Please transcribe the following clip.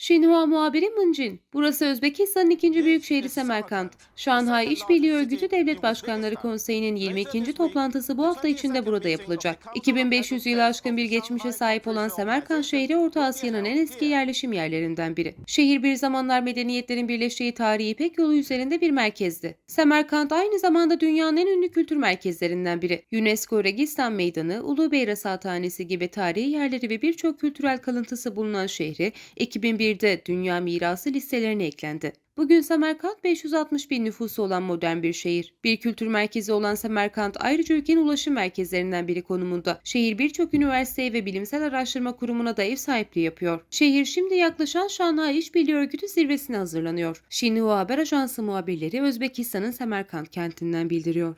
Şinhua muhabiri Mıncin. Burası Özbekistan'ın ikinci büyük şehri Semerkant. Şanhay İşbirliği Örgütü Devlet Başkanları Konseyi'nin 22. toplantısı bu hafta içinde burada yapılacak. 2500 yılı aşkın bir geçmişe sahip olan Semerkant şehri Orta Asya'nın en eski yerleşim yerlerinden biri. Şehir bir zamanlar medeniyetlerin birleştiği tarihi İpek yolu üzerinde bir merkezdi. Semerkant aynı zamanda dünyanın en ünlü kültür merkezlerinden biri. UNESCO Registan Meydanı, Ulubey Rasathanesi gibi tarihi yerleri ve birçok kültürel kalıntısı bulunan şehri 2001'de Dünya Mirası listelerine eklendi. Bugün Semerkant 560 bin nüfusu olan modern bir şehir. Bir kültür merkezi olan Semerkant ayrıca ülkenin ulaşım merkezlerinden biri konumunda. Şehir birçok üniversiteye ve bilimsel araştırma kurumuna da ev sahipliği yapıyor. Şehir şimdi yaklaşan Şanhay İşbirliği Örgütü zirvesine hazırlanıyor. Xinhua Haber Ajansı muhabirleri Özbekistan'ın Semerkant kentinden bildiriyor.